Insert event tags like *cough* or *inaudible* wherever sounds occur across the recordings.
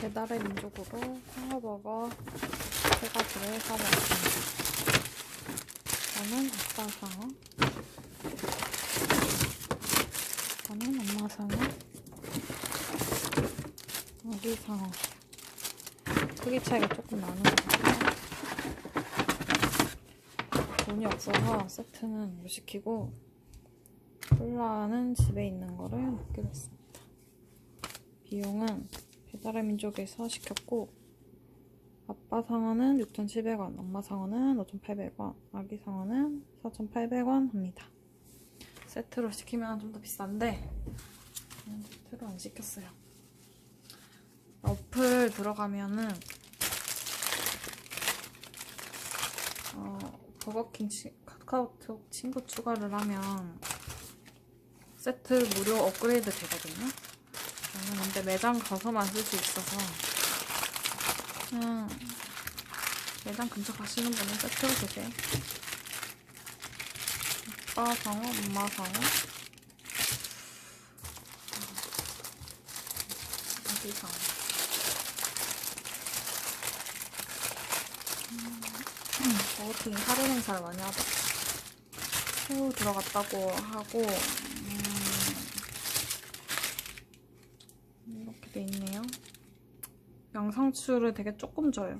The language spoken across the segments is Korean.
배달의 민족으로 상어버거 세 가지를 사먹었습니다. 저는 아빠 상어, 저는 엄마 상어, 아기 상어. 크기 차이가 조금 나는 것 같아요. 돈이 없어서 세트는 못 시키고 콜라는 집에 있는 거를 먹기로 했습니다. 비용은 배달의 민족에서 시켰고 아빠 상어는 6,700원, 엄마 상어는 5,800원, 아기 상어는 4,800원 합니다. 세트로 시키면 좀 더 비싼데 세트로 안 시켰어요. 어플 들어가면은 어, 버거킹 치, 카카오톡 친구 추가를 하면 세트 무료 업그레이드 되거든요. 저는 근데 매장 가서만 쓸 수 있어서 그냥 매장 근처 가시는 분은 세트로 드세요. 아빠 상어, 엄마 상어, 아기 상어. 버거킹이 할인 행사를 많이 하더라고요. 새우 들어갔다고 하고 이렇게 돼 있네요. 양상추를 되게 조금 줘요.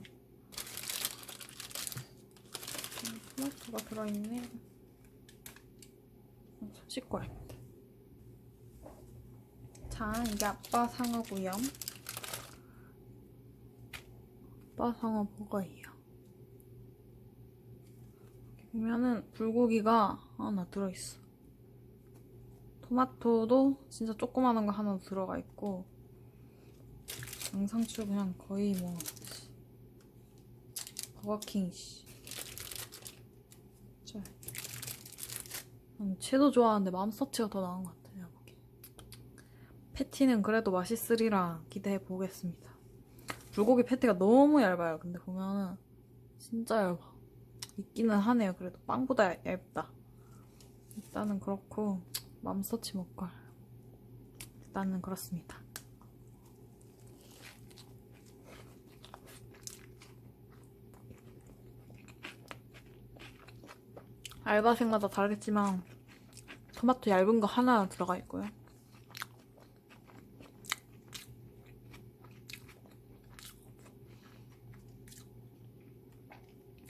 음, 토마토가 들어있네. 씻고 와야겠다. 자, 이게 아빠 상어고요. 아빠 상어 버거예요. 보면은 불고기가 하나 들어있어. 토마토도 진짜 조그마한 거 하나 들어가 있고 양상추 그냥 거의 뭐 버거킹 씨. 짜. 난 채도 좋아하는데 맘스터치가 더 나은 것 같아 내가 보기엔. 패티는 그래도 맛있으리라 기대해 보겠습니다. 불고기 패티가 너무 얇아요. 근데 보면은 진짜 얇아. 있기는 하네요. 그래도 빵보다 얇다. 일단은 그렇고 맘스터치 먹걸. 일단은 그렇습니다. 알바생마다 다르겠지만 토마토 얇은 거 하나 들어가 있고요.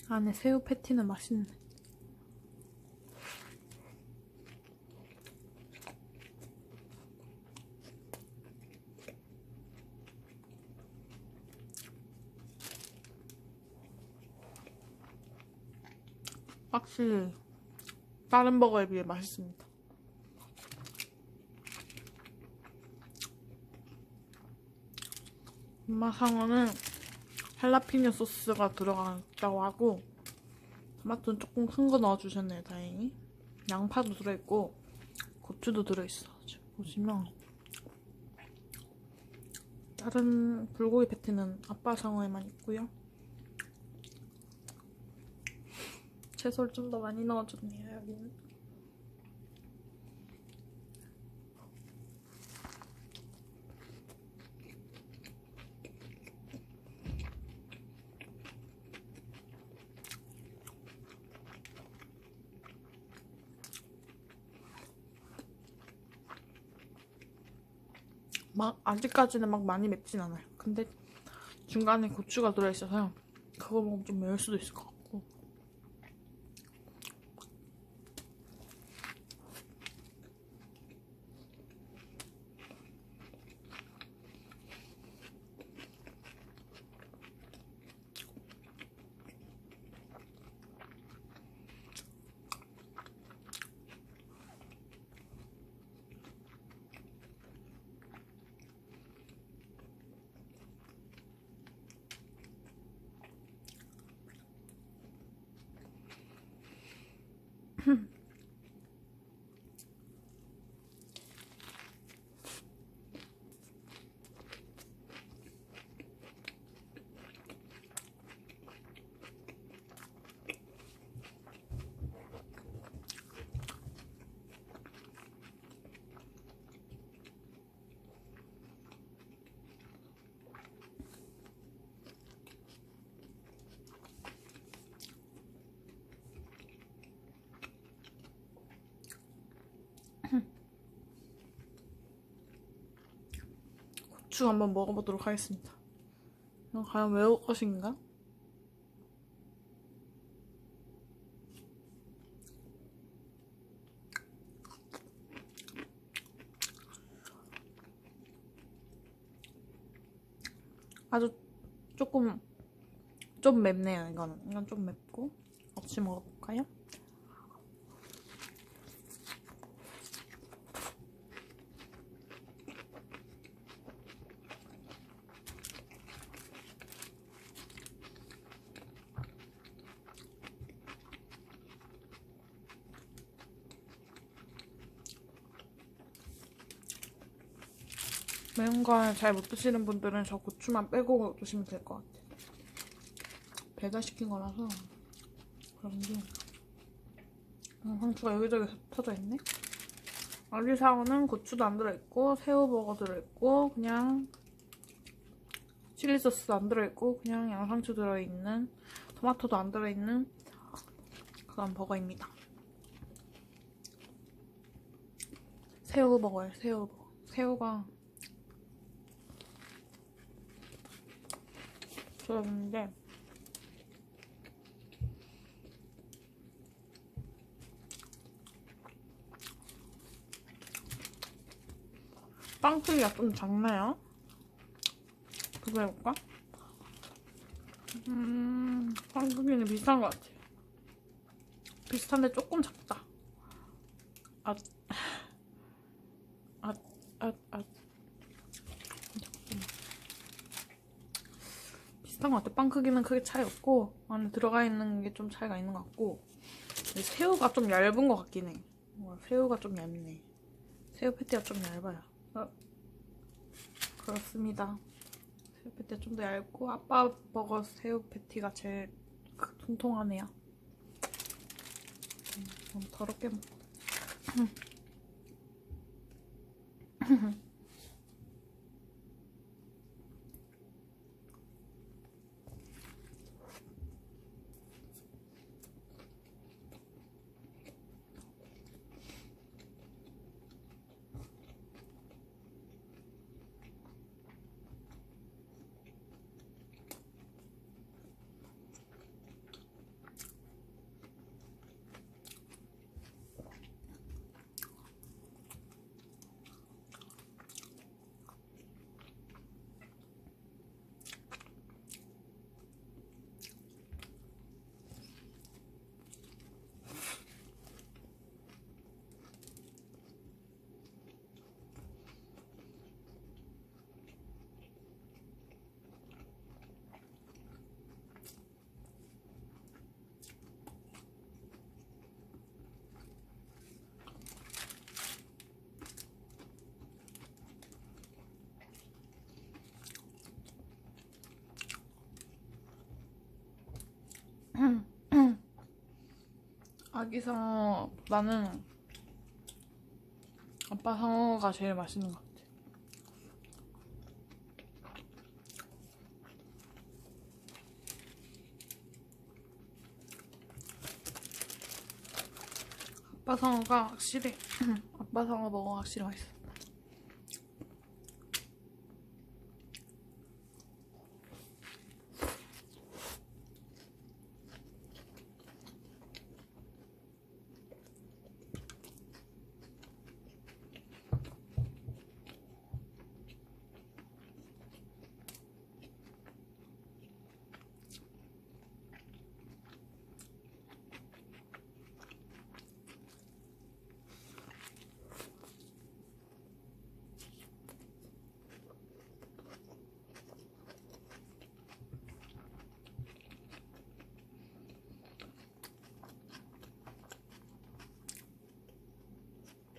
안에 새우 패티는 맛있네. 확실히 다른 버거에 비해 맛있습니다. 엄마 상어는 할라피뇨 소스가 들어갔다고 하고 토마토는 조금 큰 거 넣어주셨네요 다행히. 양파도 들어있고 고추도 들어있어. 지금 보시면. 다른 불고기 패티는 아빠 상어에만 있고요 채소를 좀 더 많이 넣어줬네요 여기는 막 아직까지는 막 많이 맵진 않아요. 근데 중간에 고추가 들어있어서 그거 먹으면 좀 매울 수도 있을 것 같고. 고추 한번 먹어보도록 하겠습니다. 이건 과연 외울 것인가? 아주 조금 좀 맵네요 이거는 이건 좀 맵고 같이 먹어볼까요? 매운 걸 잘 못 드시는 분들은 저 고추만 빼고 드시면 될 것 같아요. 배달시킨 거라서 그런지 어, 상추가 여기저기 흩어져 있네. 알리사오는 고추도 안 들어있고 새우버거 들어있고 그냥 칠리 소스도 안 들어있고 그냥 양상추 들어있는 토마토도 안 들어있는 그런 버거입니다. 새우버거예요. 새우버거. 새우가 들었는데 빵 크기가 좀 작나요? 그거 해볼까? 음, 빵 크기는 비슷한 것 같아요. 비슷한데 조금 작다. 아, 아, 아, 아. 비슷한 것 같아. 빵 크기는 크게 차이 없고 안에 들어가 있는 게 좀 차이가 있는 것 같고 새우가 좀 얇은 것 같긴 해. 와, 새우가 좀 얇네. 새우 패티가 좀 얇아요. 어, 그렇습니다. 새우 패티 가 좀 더 얇고 아빠 버거 새우 패티가 제일 그- 통통하네요. 음, 너무 더럽게 먹. *clears throat* *clears throat* 아기 상어보다는 아빠 상어가 제일 맛있는 것 같아. 아빠 상어가 확실히 아빠 상어 먹어 확실히 맛있어.